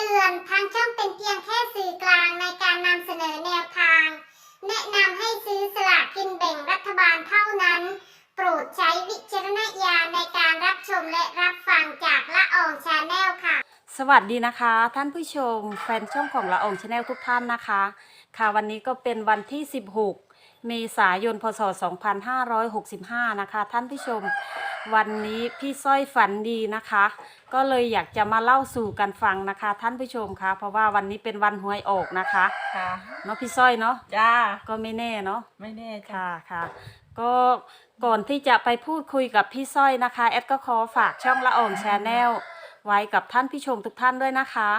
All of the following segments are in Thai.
เตือนทางช่องเป็นเพียงแค่สื่อกลางในการนำเสนอแนวทาง แนะนำให้ซื้อสลากกินแบ่งรัฐบาลเท่านั้น โปรดใช้วิจารณญาณในการรับชมและรับฟังจากละอองชาแนลค่ะ สวัสดีนะคะ ท่านผู้ชม แฟนช่องของละอองชาแนลทุกท่านนะคะ ค่ะวันนี้ก็เป็นวันที่ 16 เมษายน พศ 2565 นะคะ ท่านผู้ชม วันนี้พี่สร้อยฝันดีนะคะ ก็เลยอยากจะมาเล่าสู่กันฟังนะคะ ท่านผู้ชมคะเพราะว่าวันนี้เป็นวันหวยออกนะคะค่ะเนาะพี่สร้อยเนาะจ้าก็ไม่แน่เนาะไม่แน่จ้ะค่ะค่ะ ก็ก่อนที่จะไปพูดคุยกับพี่สร้อยนะคะแอดก็ขอฝากช่องละอองแชนแนลไว้กับท่านผู้ชมทุกท่านด้วยนะคะ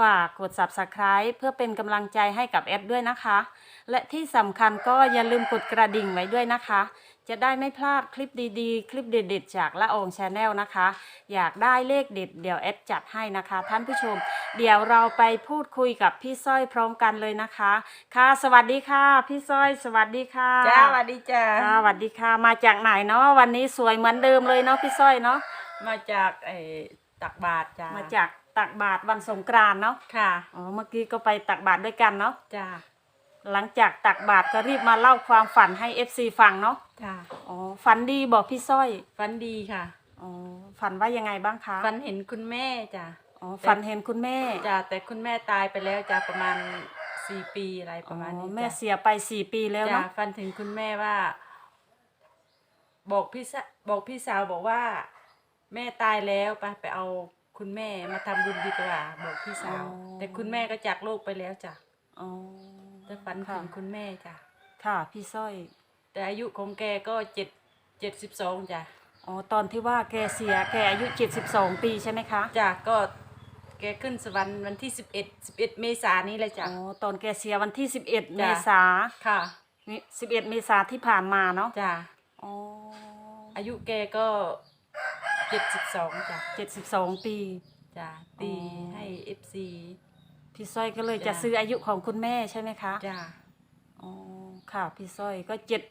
ฝากกด subscribe เพื่อเป็นกำลังใจให้กับแอดด้วยนะคะ และที่สำคัญก็อย่าลืมกดกระดิ่งไว้ด้วยนะคะ จะได้ไม่พลาดคลิปดีๆ คลิปเด็ดๆ จากละอองแชนแนลนะคะ อยากได้เลขเด็ดเดี๋ยวแอดจัดให้นะคะ ท่านผู้ชม เดี๋ยวเราไปพูดคุยกับพี่สร้อยพร้อมกันเลยนะคะ ค่ะ สวัสดีค่ะ พี่สร้อย สวัสดีค่ะจ้าสวัสดีจ้าค่ะสวัสดีค่ะ มาจากไหนเนาะวันนี้สวยเหมือนเดิมเลยเนาะพี่สร้อยเนาะมาจากไอ้ตักบาทจ้ามาจากตักบาตรวันสงกรานต์เนาะค่ะ อ๋อ เมื่อกี้ก็ไปตักบาตรด้วยกันเนาะ จ้า หลังจากตักบาตรก็รีบมาเล่าความฝันให้ FC ฟังเนาะจ้าอ๋อฝันดีบอกพี่สร้อยฝันดีค่ะอ๋อฝันว่ายังไงบ้างคะฝันเห็นคุณแม่จ้าอ๋อฝันเห็นคุณแม่จ้าแต่คุณแม่ตายไปแล้วจ้าประมาณสี่ปีอะไรประมาณอ๋นี้อแม่จ้ะเสียไปสี่ปีแล้วจ้าเนาะฝันถึงคุณแม่ว่า บอกพี่สะบอกพี่สาวบอกว่า แม่ตายแล้วไปไปเอาคุณแม่มาทำบุญดีกว่าบอกพี่สาว แต่คุณแม่ก็จากโลกไปแล้วจ้ะอ๋อ แต่ฝันค่ะถึงคุณแม่จ้ะ ค่ะ พี่สร้อย แต่อายุของแกก็เจ็ดเจ็ดสิบสองจ้ะอ๋อ ตอนที่ว่าแกเสียแกอายุ 72 ปีใช่ไหมคะ จ้ะก็แกขึ้นสวรรค์วันที่สิบเอ็ดสิบเอ็ดเมษายนนี้เลยจ้ะ อ๋อ ตอนแกเสียวันที่ 11 เมจ้ะ ษาค่ะนี่11 เมษาที่ผ่านมาเนาะ จ้ะอ๋อ อายุแกก็เจ็ดสิบสองจ้ะ 72 ปี จ้ะตีอ๋อ ให้เอฟซี พี่สร้อยก็เลยจ้ะจะซื้ออายุของคุณแม่ใช่ไหมคะจ้ะอ๋อค่ะพี่สร้อยก็เจ็ด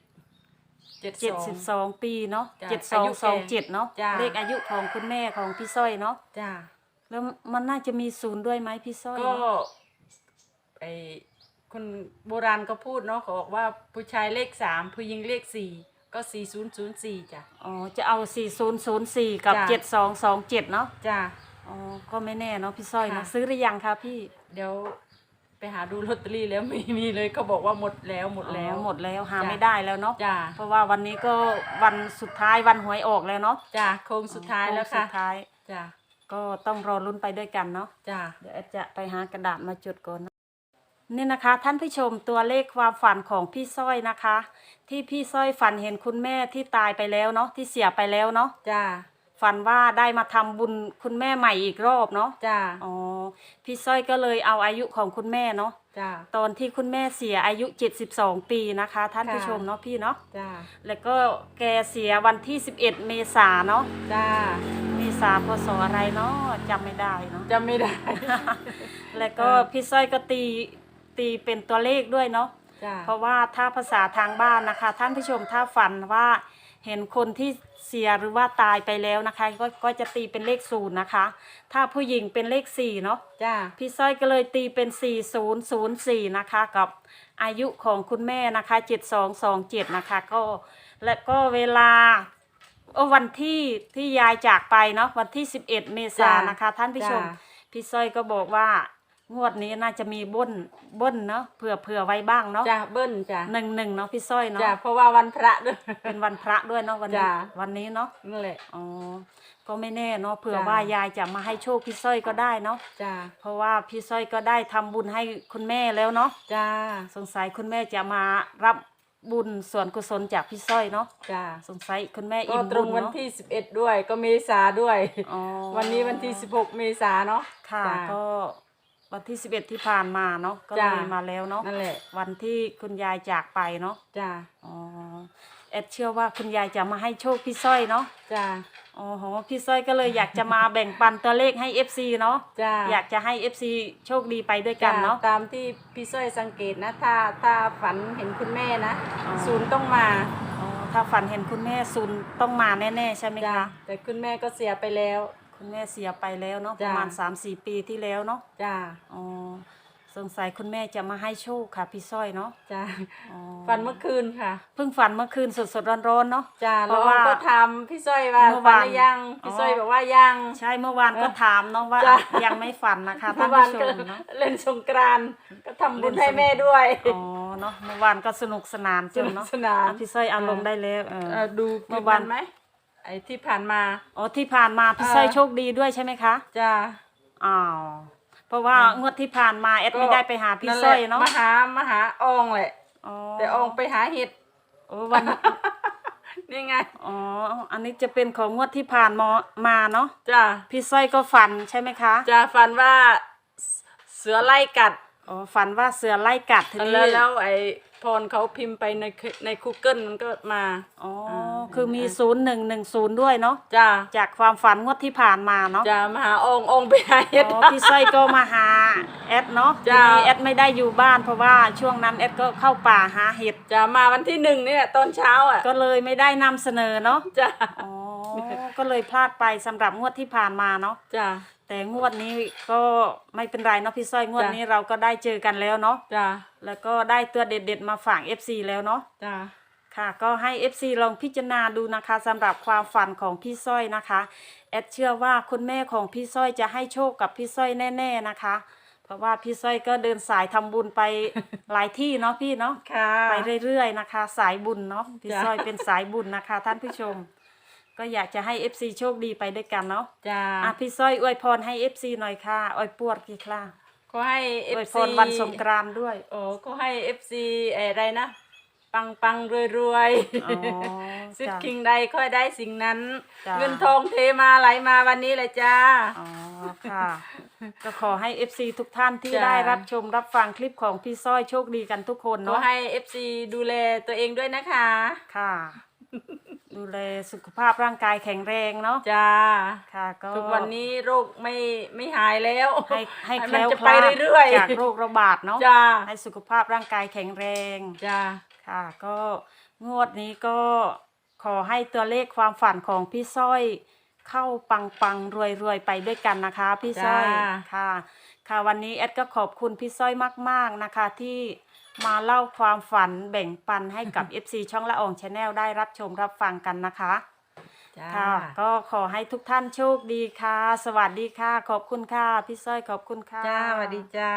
เจ็ดเจ็ดสสิอบงสองปีเนาะจ้ะเจ็ดสอาองยุสองแกเจ็ดเนาะจ้ะ เลขอายุของคุณแม่ของพี่สร้อยเนาะจ้ะแล้วมันน่าจะมีศูนย์ด้วยไหมพี่สร้อยก็ไอคนโบราณก็พูดเนาะเขาบอกว่าผู้ชายเลขสามผู้หญิงเลขสี่ก็สี่ศูนย์ศูนย์สี่จ้ะ อ๋อจะเอา4004กับจ้ะ7227เนาะจ้ะอ๋อก็ไม่แน่เนาะพี่สร้อยเนาะค่ะ ซื้อหรือยังคะพี่ เดี๋ยวไปหาดูลอตเตอรี่แล้วไม่มีเลยเขาบอกว่าหมดแล้วหมดแล้วอ๋อหมดแล้วหาจ้ะ ไม่ได้แล้วเนาะจ้าเพราะว่าวันนี้ก็วันสุดท้ายวันหวยออกแล้วเนาะจ้าโค้งสุดท้ายแล้วโงสุค่ะดท้ายจ้าก็ต้องรอลุ้นไปด้วยกันเนาะ จ้า เดี๋ยวแอดจะไปหากระดาษมาจดก่อนนะนี่นะคะท่านผู้ชมตัวเลขความฝันของพี่สร้อยนะคะ ที่พี่สร้อยฝันเห็นคุณแม่ที่ตายไปแล้วเนาะที่เสียไปแล้วเนาะจ้า ฝันว่าได้มาทำบุญคุณแม่ใหม่อีกรอบเนาะจ้าอ๋อพี่สร้อยก็เลยเอาอายุของคุณแม่เนาะจ้า ตอนที่คุณแม่เสียอายุ 72 ปีนะคะ ท่านผู้ค่ะ ชมเนาะพี่เนาะจ้าแล้วก็แกเสียวันที่ 11 เมษาเนาะจ้าเมษาพศอะไรเนาะจำไม่ได้เนาะ จำไม่ได้ แล้วก็เออ พี่สร้อยก็ตีตีเป็นตัวเลขด้วยเนาะ จ้าเพราะว่าถ้าภาษาทางบ้านนะคะ ท่านผู้ชมถ้าฝันว่า เห็นคนที่เสียหรือว่าตายไปแล้วนะคะก็ก็จะตีเป็นเลขศูนย์นะคะ ถ้าผู้หญิงเป็นเลขสี่เนาะจ้าพี่สร้อยก็เลยตีเป็น4004นะคะ กับอายุของคุณแม่นะคะ7227นะคะ ก็และก็เวลาเอ่อวันที่ที่ยายจากไปเนาะวันที่11เมษายนนะคะ ท่านผู้ชมจ้าพี่สร้อยก็บอกว่า งวดนี้น่าจะมีบ้นบ้นเนาะเผื่อเผื่อไว้บ้างเนาะจ้าเบิ้ลจ้าหนึ่งหนึ่งเนาะพี่สร้อยเนาะจ้าเพราะว่าวันพระด้วย เป็นวันพระด้วยเนาะวันนี้จ้าวันนี้เนาะนั่นแหละ อ๋อก็ไม่แน่เนาะเผื่อจ้าว่ายายจะมาให้โชคพี่สร้อยก็ได้เนาะจ้าเพราะว่าพี่สร้อยก็ได้ทำบุญให้คุณแม่แล้วเนาะจ้าสงสัยคุณแม่จะมารับบุญส่วนกุศลจากพี่สร้อยเนาะจ้าสงสัยคุณแม่ก็อิ่มตรบุงญวันเนาะที่สิบเอ็ดด้วย ก็เมษาด้วย อ๋อวันนี้วันที่สิบหกเมษาเนาะค่ะจ้าก็ วันที่11ที่ผ่านมาเนาะก็จ้าเลยมาแล้วเนาะนั่นแหละวันที่คุณยายจากไปเนาะจ้าอ๋อแอดเชื่อว่าคุณยายจะมาให้โชคพี่สร้อยเนาะจ้าอ๋อโหพี่สร้อยก็เลยอยากจะมาแบ่งปันตัวเลขให้ FC เนาะจ้าอยากจะให้ FC โชคดีไปด้วยกันเนาะจ้ตามที่พี่ส้อยสังเกตนะ ถ้าถ้าฝันเห็นคุณแม่นะอ๋อ ศูนย์ต้องมาอ๋อถ้าฝันเห็นคุณแม่ซุนต้องมาแน่ๆใช่ไหมจ้าคะแต่คุณแม่ก็เสียไปแล้ว คคุณแม่เสียไปแล้วเนาะปจ้ะระมาณสามสี่ปีที่แล้วเนาะจ้าอ๋อสงสัยคุณแม่จะมาให้โชคค่ะ พี่สร้อยเนาะจ้าอ๋อฝันเมื่อคืนค่ะ เพิ่งฝันเมื่อคืนสดๆร้อนๆเนาะ จ้าเพแล้วราะว่าก็ทำพี่สร้อยว่าเมื่อฝัวานนหรือยังพี่อ๋อสร้อยบอกว่ายัง ใช่เมื่อวานก็ถามเนาะว่าจ้ะ ยังไม่ฝันนะคะท่าเมื่นอวานผู้ชก็มเนาะ เล่นสงกรานต์ก็ทำบุญให้แม่ด้วยอ๋อเนาะเมื่อวานก็สนุกสนานสจังนุกเนาะสนาน อะพี่สร้อยเอาลงได้แล้วเออ เอ่อดูเมื่เมื่อวาวอานนไหม ไอ้ที่ผ่านมา อ๋อที่ผ่านมาพี่สร้อยเออโชคดีด้วยใช่ไหมคะจ้า อ้าวเพราะว่างวดที่ผ่านมาแอดไม่ได้ไปหาพี่สร้อยเนาะมาหามาหาอองแหละ อ๋อแต่อองไปหาเห็ดโอ้วันนี่ไง อ๋ออันนี้จะเป็นของงวดที่ผ่านมามาเนาะจ้าพี่สร้อยก็ฝันใช่ไหมคะจ้าฝันว่าเสือไล่กัด อ๋อฝันว่าเสือไล่กัดทีนี้แล้วแล้วไอ้พรเขาพิมพ์ไปในใน Google มันก็มาอ๋ออ่าคือมีศูนย์หนึ่งหนึ่งศูนย์ด้วยเนาะจ้าจากความฝันงวดที่ผ่านมาเนาะจ้ามาหาอองอองไปหาเห็ดอ๋อพี่สร้อยก็มาหาแอดเนาะทีจ้านี้แอดไม่ได้อยู่บ้านเพราะว่าช่วงนั้นแอดก็เข้าป่าหาเห็ดจ้ามาวันที่หนึ่งเนี่ยตอนเช้าอะก็เลยไม่ได้นำเสนอเนาะจ้าอ๋อก็เลยพลาดไปสำหรับงวดที่ผ่านมาเนาะจ้า แต่งวดนี้ก็ไม่เป็นไรเนาะพี่สร้อยงวดจ้ะนี้เราก็ได้เจอกันแล้วเนาะจ้าแล้วก็ได้ตัวเด็ดๆมาฝาก FC แล้วเนาะจ้าค่ะ ก็ให้ FC ลองพิจารณาดูนะคะสำหรับความฝันของพี่สร้อยนะคะแอดเชื่อว่าคุณแม่ของพี่สร้อยจะให้โชคกับพี่สร้อยแน่ ๆนะคะ เพราะว่าพี่สร้อยก็เดินสายทำบุญไปหลายที่เนาะพี่เนาะค่ะ ไปเรื่อยๆนะคะ สายบุญเนาะพี่จ้ะสร้อยเป็นสายบุญนะคะ ท่านผู้ชม ก็อยากจะให้ FC โชคดีไปด้วยกันเนาะจ้าอะพี่สร้อยอวยพรให้ FC หน่อยค่ะอวยปวดกี่ครั้งขอให้อวย FC พรวันสงกรานต์ด้วยโอ้ขอให้ FC เอ่ออะไรนะ ปังปังรวยรวยอ๋อสิทจ้ะ ธิ์คิงใดค่อยได้สิ่งนั้น จ้ะ เงินทองเทมาไหลมาวันนี้เลยจ้า อ๋อค่ะ ก็ขอให้ FC ทุกท่านที่จ้ะ ได้รับชมรับฟังคลิปของพี่สร้อยโชคดีกันทุกคนขอเนาะให้ FC ดูแลตัวเองด้วยนะคะ ค่ะ ดูแลสุขภาพร่างกายแข็งแรงเนาะจ้าค่ะก็ทุกวันนี้โรคไม่ไม่หายแล้ว ให้ให้แคมัล้วจะคไปลาดเรื่อยๆจากโรคระบาดเนาะจ้าให้สุขภาพร่างกายแข็งแรงจ้าค่ะก็งวดนี้ก็ขอให้ตัวเลขความฝันของพี่สร้อยเข้าปังปังรวยรวยๆไปด้วยกันนะคะ พี่สร้อยจ้าค่ะ ค่ะวันนี้แอดก็ขอบคุณพี่สร้อยมาก ๆนะคะที่ มาเล่าความฝันแบ่งปันให้กับ FC ช่องละอองชาแนลได้รับชมรับฟังกันนะคะ จ้า ค่ะ ก็ขอให้ทุกท่านโชคดีค่ะ สวัสดีค่ะ ขอบคุณค่ะ พี่สร้อยขอบคุณค่ะ จ้าสวัสดีจ้า